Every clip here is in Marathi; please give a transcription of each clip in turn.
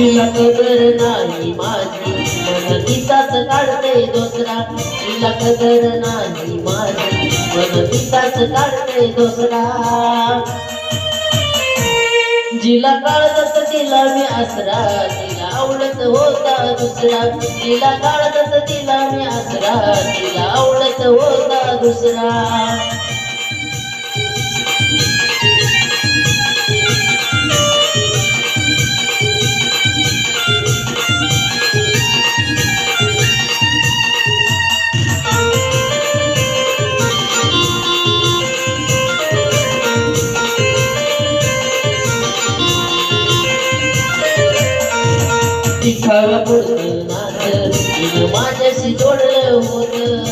तिला कदर नाही माझी. मन तिचाच काढते दुसरा. तिला कदर नाही माझी. मन तिचाच काढते दुसरा. जिला काळजात तिला मी आसरा. तिला आवडत होता दुसरा. तिला काळजात तिला मी आसरा. तिला आवडत होता दुसरा. तिनं माझ्याशी जोडलं होतं.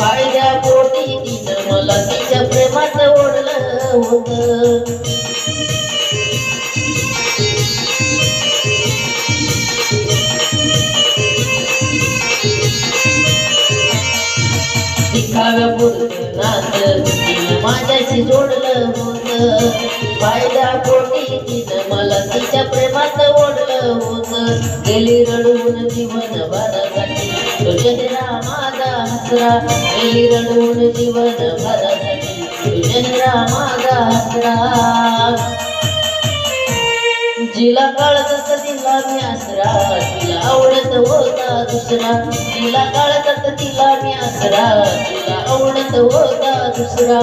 फायद्या पोटी तिनं मला तिच्या प्रेमात ओढलं होतं नातं माझ्याशी जोडलं होतं फायदा पोटी गेली रडून जीवन भरासाठी तो चेहरा माझा हसरा गेली रडून जीवन भरासाठी तो चेहरा माझा हसरा जिला काळजात तिला मी आसरा तिला आवडत होता दुसरा तिला काळजात तिला मी आसरा तिला आवडत होता दुसरा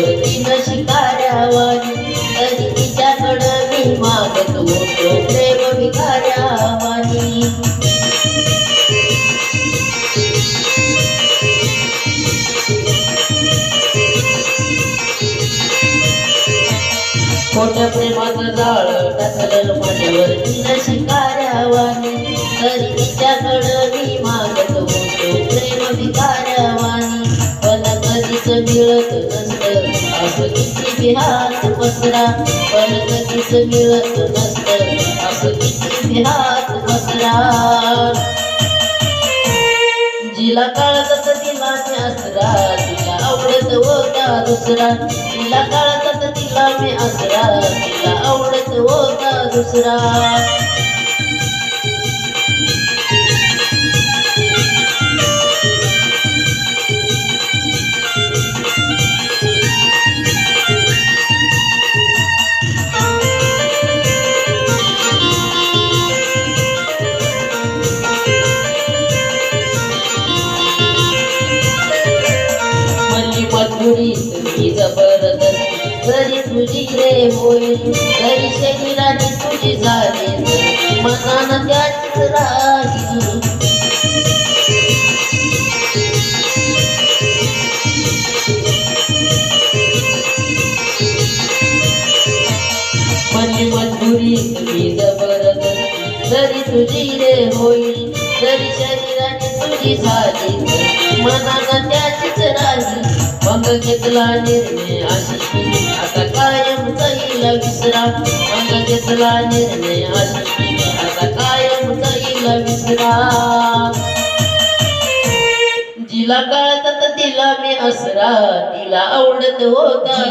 तिनं शिकाऱ्यावानी तरी तिच्याकडं मी मागत होतो प्रेम भिकाऱ्यावानी. मोठ्या प्रेमाचं जाळ टाकलं माझ्यावर तिनं शिकाऱ्यावानी. तरी तिच्याकडं नसतं असं किती बिहात पसरा पण कधीच मिळत नसतं असं किती बिहात पसरा. जिला काळजात तिला मी असरा तिला आवडत होता दुसरा. तिला काळजात तिला मी असरा तिला आवडत होता दुसरा. रे होईल शरीराने तुझी झाली. मनानं त्याच राहिली म्हणली मधुरी तुझी जबरदस्त तरी तुझी रे होईल जरी शरीराने तुझी झाली. मनानं त्याचीच राहिली मग घेतला निर्णय आशिषी. जाईल विसरा मग घेतला निर्णय आता कायम जाईल विसरा. जिला कळतात तिला मी असरा तिला आवडत होता